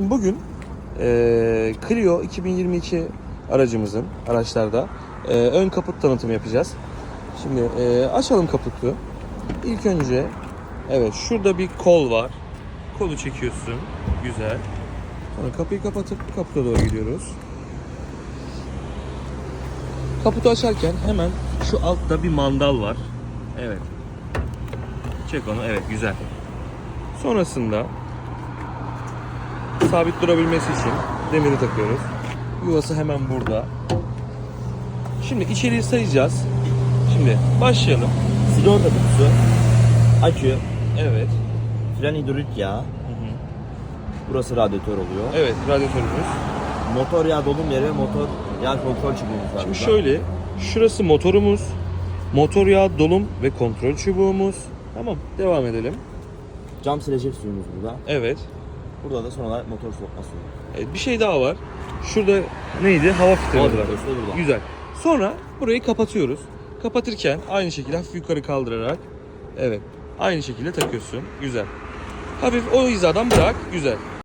Bugün eee Clio 2022 aracımızın araçlarda eee, ön kaput tanıtımı yapacağız. Şimdi eee, açalım kaputu. İlk önce evet şurada bir kol var. Kolu çekiyorsun. Güzel. Sonra kapıyı kapatıp kaputa doğru gidiyoruz. Kaputu açarken hemen şu altta bir mandal var. Evet. Çek onu. Evet güzel. Sonrasında sabit durabilmesi için demiri takıyoruz. Yuvası hemen burada. Şimdi içeriği sayacağız. Şimdi başlayalım. Sigorta kutusu, akü, Evet. fren hidrolik yağı, burası radyatör oluyor. Evet radyatörümüz. Motor yağ dolum yeri ve motor yağ kontrol çubuğumuz var. Şimdi burada. şöyle şurası motorumuz. Motor yağı dolum ve kontrol çubuğumuz. Tamam devam edelim. Cam silecek suyumuz burada. Evet. Burada da son olarak motor soğutma suyu. Evet, bir şey daha var. Şurada neydi? Hava filtremiz var. filtresi. Güzel. Sonra burayı kapatıyoruz. Kapatırken aynı şekilde hafif yukarı kaldırarak evet aynı şekilde takıyorsun. Güzel. Hafif o hizadan bırak. Güzel.